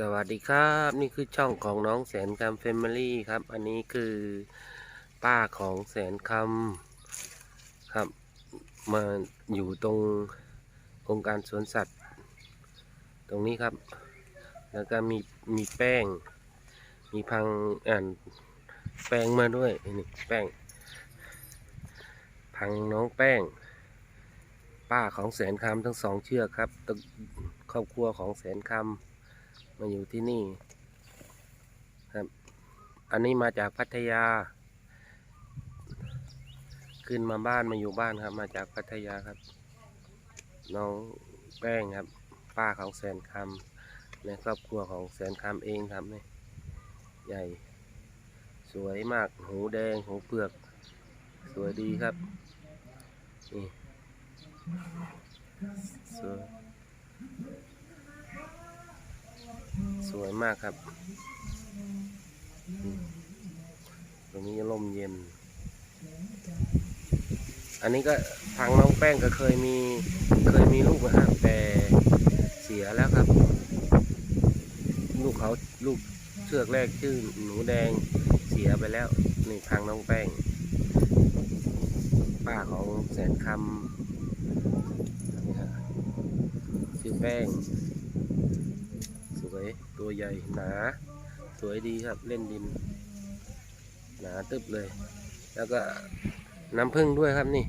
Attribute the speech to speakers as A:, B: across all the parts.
A: สวัสดีครับ นี่คือช่องของน้องแสนคำแฟมิลี่ครับ อันนี้คือป้าของแสนคำครับ มาอยู่ตรงองค์การสวนสัตว์ ตรงนี้ครับ แล้วก็มีมีแป้ง มีพังอ่านแป้งมาด้วยนี่แป้ง พังน้องแป้ง ป้าของแสนคำทั้งสองเชือกครับครอบครัวของแสนคำ มาอยู่ที่นี่ครับ อันนี้มาจากพัทยา ขึ้นมาบ้านมาอยู่บ้านครับ มาจากพัทยาครับ น้องแป้งครับ ป้าของแสนคำในครอบครัวของแสนคำเองครับนี่ใหญ่ สวยมากหูแดงหูเปลือก สวยดีครับนี่สวย วยมากครับ ตรงนี้ลมเย็น อันนี้ก็ทางน้องแป้งก็เคยมีเคยมีลูกนะฮะแต่เสียแล้วครับ ลูกเขาลูกเชือกแรกชื่อหนูแดงเสียไปแล้วนี่ทางน้องแป้งป้าของแสนคำนี่ฮะชื่อแป้ง ตัวใหญ่หนา สวยดีครับเล่นดิน หนาตึบเลย แล้วก็น้ำผึ้งด้วยครับนี่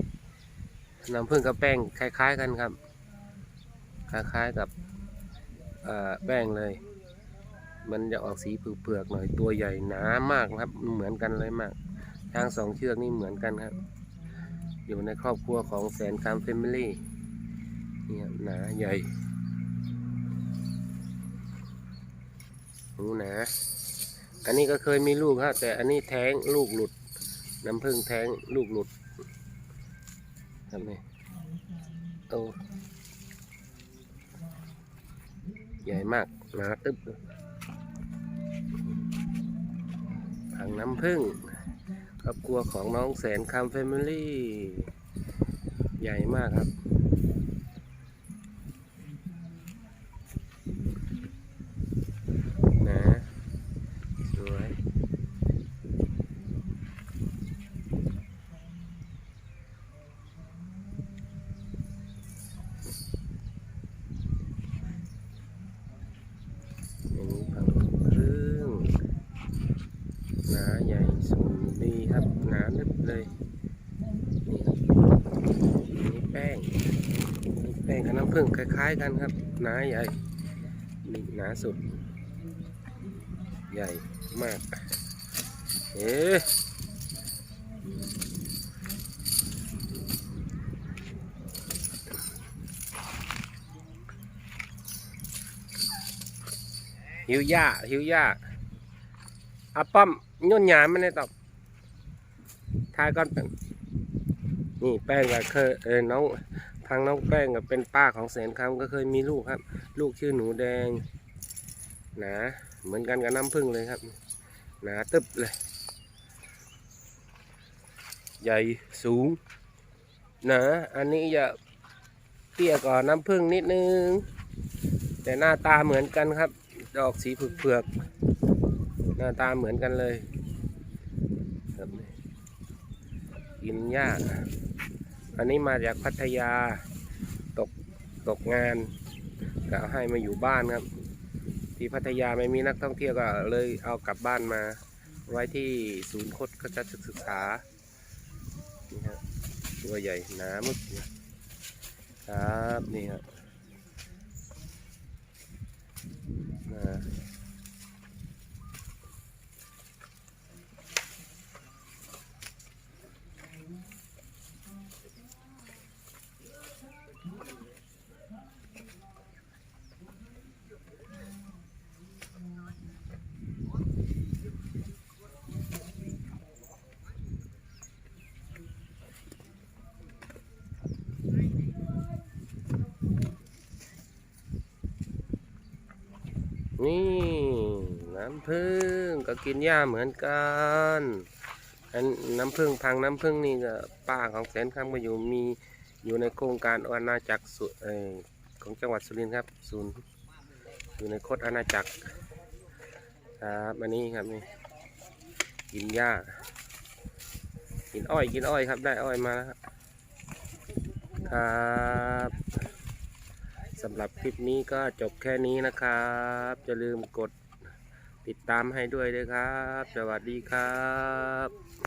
A: น้ำผึ้งกับแป้งคล้าย ๆ กันครับ คล้ายๆกับแป้งเลย มันจะออกสีเผือกๆหน่อยตัวใหญ่หนามากครับ เหมือนกันเลยมากทั้งสองเชือกนี่เหมือนกันครับ อยู่ในครอบครัวของแสนคำเฟมิลี่นี่ครับหนาใหญ่ หูหนา อันนี้ก็เคยมีลูกครับแต่อันนี้แท้งลูกหลุด น้ำผึ้งแท้งลูกหลุดครับนี่โตใหญ่มากหนาตึ๊บถังน้ำผึ้งครอบครัวของน้องแสนคำแฟมิลี่ ใหญ่มากครับ นะสวยอันนี้พังพึ่งหนาใหญ่ สูงดีครับหนานึบเลยนี่ครับนี่แป้งนี่แป้งกับน้ำผึ้งคล้าย ๆ กันครับหนาใหญ่นี่หนาสุด ใหญ่มากเอ๊ะหิวหญ้าหิวหญ้า อาป้อมย่นหยาไม่ได้ตอบทายก่อนเป็นนี่แป้งกับเคยเออน้องทางน้องแป้งกับเป็นป้าของแสนคำก็เคยมีลูกครับ ลูกชื่อหนูแดงหนาเหมือนกันกับน้ำผึ้งเลยครับหนาตึบเลย ใหญ่สูงหนาอันนี้จะเตี้ยกว่าน้ำผึ้งนิดนึง แต่หน้าตาเหมือนกันครับ ดอกสีเผือก หน้าตาเหมือนกันเลยครับกินยากอันนี้มาจากพัทยาตกตกงานก็ให้มาอยู่บ้านครับ ที่พัทยาไม่มีนักท่องเที่ยวก็เลยเอากลับบ้านมาไว้ที่ศูนย์คดก็จะศึกษานี่ฮะตัวใหญ่หนามึกนะครับนี่ฮะนะ นี่ น้ำผึ้งก็กินหญ้าเหมือนกันอันน้ำผึ้งพังน้ำผึ้งนี่ก็ป้าของแสนคำก็อยู่มีอยู่ในโครงการอาณาจักรสุอของจังหวัดสุรินทร์ครับ ศูนย์อยู่ในโคดอาณาจักรครับอันนี้ครับนี่กินหญ้ากินอ้อยกินอ้อยครับได้อ้อยมาแล้วครับ สำหรับคลิปนี้ก็จบแค่นี้นะครับอย่าลืมกดติดตามให้ด้วยด้วยครับ สวัสดีครับ